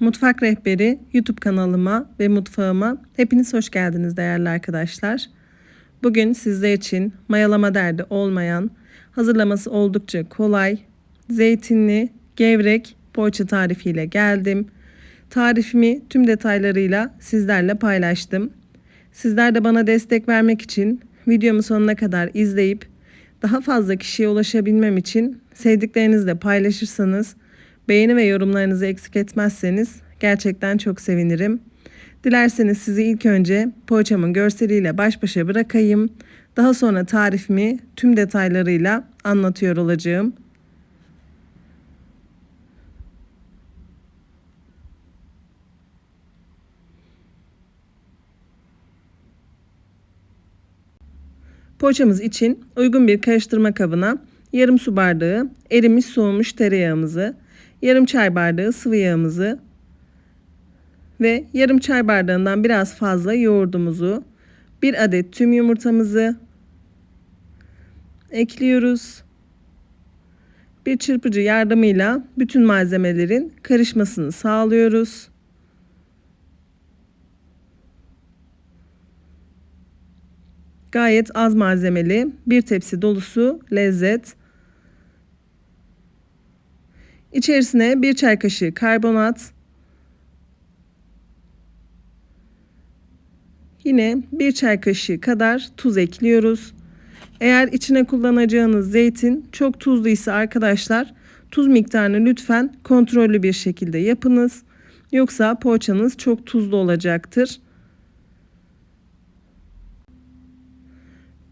Mutfak Rehberi YouTube kanalıma ve mutfağıma hepiniz hoş geldiniz değerli arkadaşlar. Bugün sizler için mayalama derdi olmayan, hazırlaması oldukça kolay, zeytinli, gevrek poğaça tarifiyle geldim. Tarifimi tüm detaylarıyla sizlerle paylaştım. Sizler de bana destek vermek için videomu sonuna kadar izleyip daha fazla kişiye ulaşabilmem için sevdiklerinizle paylaşırsanız Beğeni ve yorumlarınızı eksik etmezseniz gerçekten çok sevinirim. Dilerseniz sizi ilk önce poğaçamın görseliyle baş başa bırakayım. Daha sonra tarifimi tüm detaylarıyla anlatıyor olacağım. Poğaçamız için uygun bir karıştırma kabına yarım su bardağı erimiş soğumuş tereyağımızı, yarım çay bardağı sıvı yağımızı ve yarım çay bardağından biraz fazla yoğurdumuzu, bir adet tüm yumurtamızı ekliyoruz. Bir çırpıcı yardımıyla bütün malzemelerin karışmasını sağlıyoruz. Gayet az malzemeli bir tepsi dolusu lezzet İçerisine bir çay kaşığı karbonat, yine bir çay kaşığı kadar tuz ekliyoruz. Eğer içine kullanacağınız zeytin çok tuzluysa arkadaşlar tuz miktarını lütfen kontrollü bir şekilde yapınız. Yoksa poğaçanız çok tuzlu olacaktır.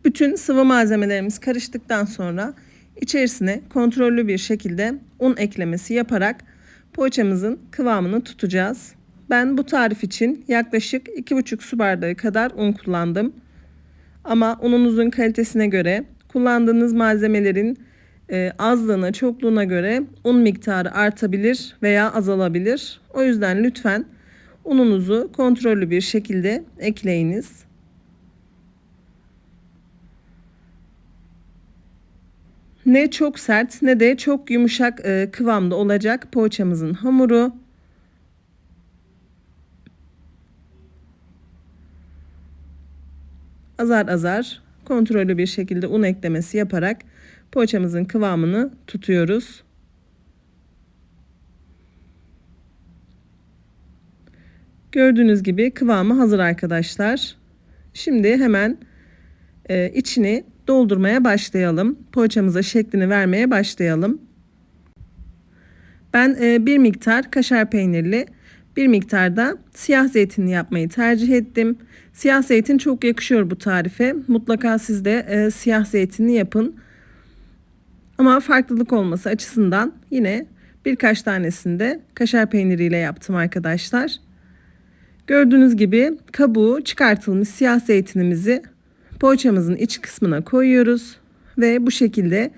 Bütün sıvı malzemelerimiz karıştıktan sonra İçerisine kontrollü bir şekilde un eklemesi yaparak poğaçamızın kıvamını tutacağız. Ben bu tarif için yaklaşık 2,5 su bardağı kadar un kullandım. Ama ununuzun kalitesine göre kullandığınız malzemelerin e, azlığına, çokluğuna göre un miktarı artabilir veya azalabilir. O yüzden lütfen ununuzu kontrollü bir şekilde ekleyiniz. Ne çok sert ne de çok yumuşak e, kıvamda olacak poğaçamızın hamuru. Azar azar kontrollü bir şekilde un eklemesi yaparak poğaçamızın kıvamını tutuyoruz. Gördüğünüz gibi kıvamı hazır arkadaşlar. Şimdi hemen e, içini doldurmaya başlayalım. Poğaçamıza şeklini vermeye başlayalım. Ben e, bir miktar kaşar peynirli, bir miktar da siyah zeytinli yapmayı tercih ettim. Siyah zeytin çok yakışıyor bu tarife. Mutlaka siz de e, siyah zeytinli yapın. Ama farklılık olması açısından yine birkaç tanesini de kaşar peyniriyle yaptım arkadaşlar. Gördüğünüz gibi kabuğu çıkartılmış siyah zeytinimizi poğaçamızın iç kısmına koyuyoruz ve bu şekilde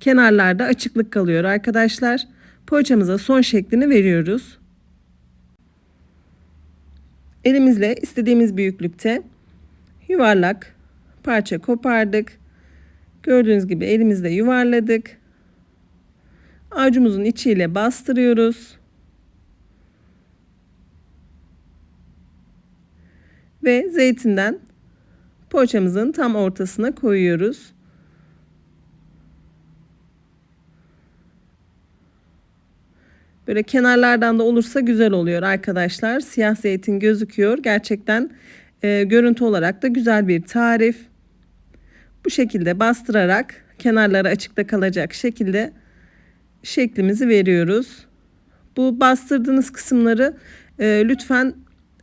kenarlarda açıklık kalıyor arkadaşlar. Poğaçamıza son şeklini veriyoruz. Elimizle istediğimiz büyüklükte yuvarlak parça kopardık. Gördüğünüz gibi elimizle yuvarladık. Avucumuzun içiyle bastırıyoruz. Ve zeytinden poğaçamızın tam ortasına koyuyoruz. Böyle kenarlardan da olursa güzel oluyor arkadaşlar. Siyah zeytin gözüküyor. Gerçekten e, görüntü olarak da güzel bir tarif. Bu şekilde bastırarak kenarları açıkta kalacak şekilde şeklimizi veriyoruz. Bu bastırdığınız kısımları e, lütfen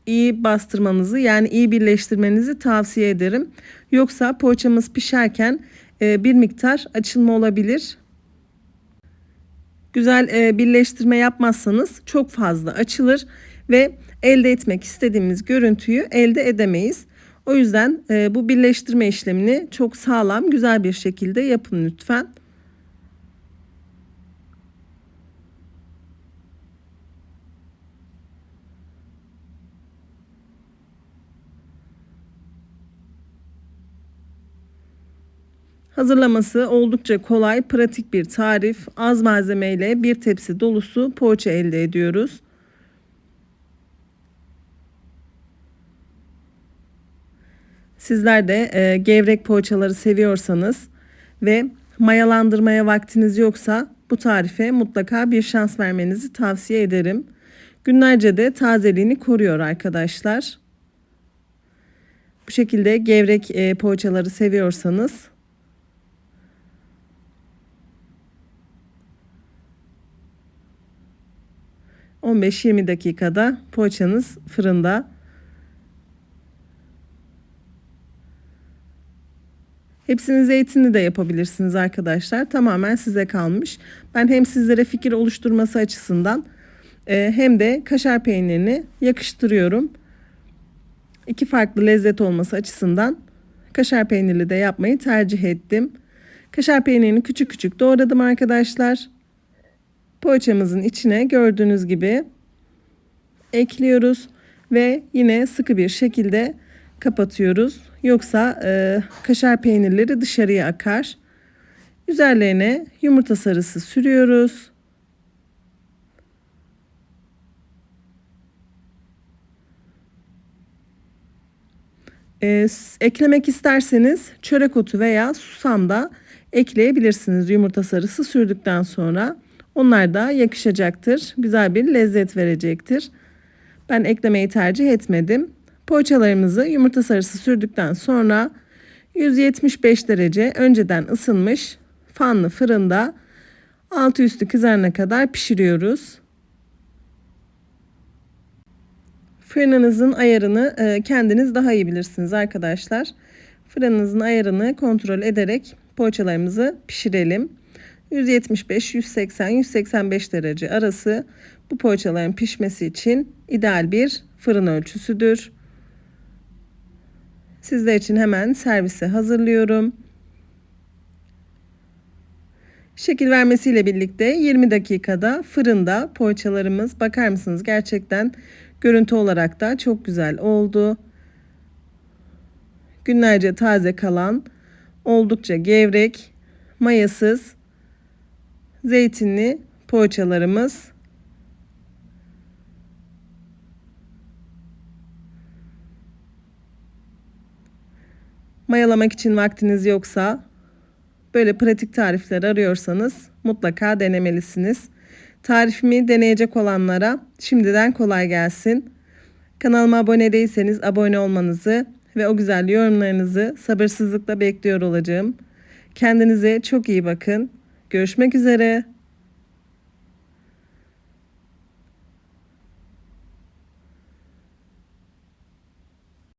iyi bastırmanızı yani iyi birleştirmenizi tavsiye ederim. Yoksa poğaçamız pişerken e, bir miktar açılma olabilir. Güzel e, birleştirme yapmazsanız çok fazla açılır ve elde etmek istediğimiz görüntüyü elde edemeyiz. O yüzden e, bu birleştirme işlemini çok sağlam, güzel bir şekilde yapın lütfen. Hazırlaması oldukça kolay, pratik bir tarif. Az malzemeyle bir tepsi dolusu poğaça elde ediyoruz. Sizler de e, gevrek poğaçaları seviyorsanız ve mayalandırmaya vaktiniz yoksa bu tarife mutlaka bir şans vermenizi tavsiye ederim. Günlerce de tazeliğini koruyor arkadaşlar. Bu şekilde gevrek e, poğaçaları seviyorsanız 15-20 dakikada poğaçanız fırında. Hepsini zeytinli de yapabilirsiniz arkadaşlar. Tamamen size kalmış. Ben hem sizlere fikir oluşturması açısından e, hem de kaşar peynirini yakıştırıyorum. İki farklı lezzet olması açısından kaşar peynirli de yapmayı tercih ettim. Kaşar peynirini küçük küçük doğradım arkadaşlar. Poğaçamızın içine gördüğünüz gibi ekliyoruz ve yine sıkı bir şekilde kapatıyoruz. Yoksa e, kaşar peynirleri dışarıya akar. Üzerlerine yumurta sarısı sürüyoruz. E, eklemek isterseniz çörek otu veya susam da ekleyebilirsiniz yumurta sarısı sürdükten sonra. Onlar da yakışacaktır. Güzel bir lezzet verecektir. Ben eklemeyi tercih etmedim. Poğaçalarımızı yumurta sarısı sürdükten sonra 175 derece önceden ısınmış fanlı fırında altı üstü kızarana kadar pişiriyoruz. Fırınınızın ayarını e, kendiniz daha iyi bilirsiniz arkadaşlar. Fırınınızın ayarını kontrol ederek poğaçalarımızı pişirelim. 175, 180, 185 derece arası bu poğaçaların pişmesi için ideal bir fırın ölçüsüdür. Sizler için hemen servise hazırlıyorum. Şekil vermesiyle birlikte 20 dakikada fırında poğaçalarımız bakar mısınız gerçekten görüntü olarak da çok güzel oldu. Günlerce taze kalan oldukça gevrek, mayasız zeytinli poğaçalarımız. Mayalamak için vaktiniz yoksa böyle pratik tarifler arıyorsanız mutlaka denemelisiniz. Tarifimi deneyecek olanlara şimdiden kolay gelsin. Kanalıma abone değilseniz abone olmanızı ve o güzel yorumlarınızı sabırsızlıkla bekliyor olacağım. Kendinize çok iyi bakın. Görüşmek üzere.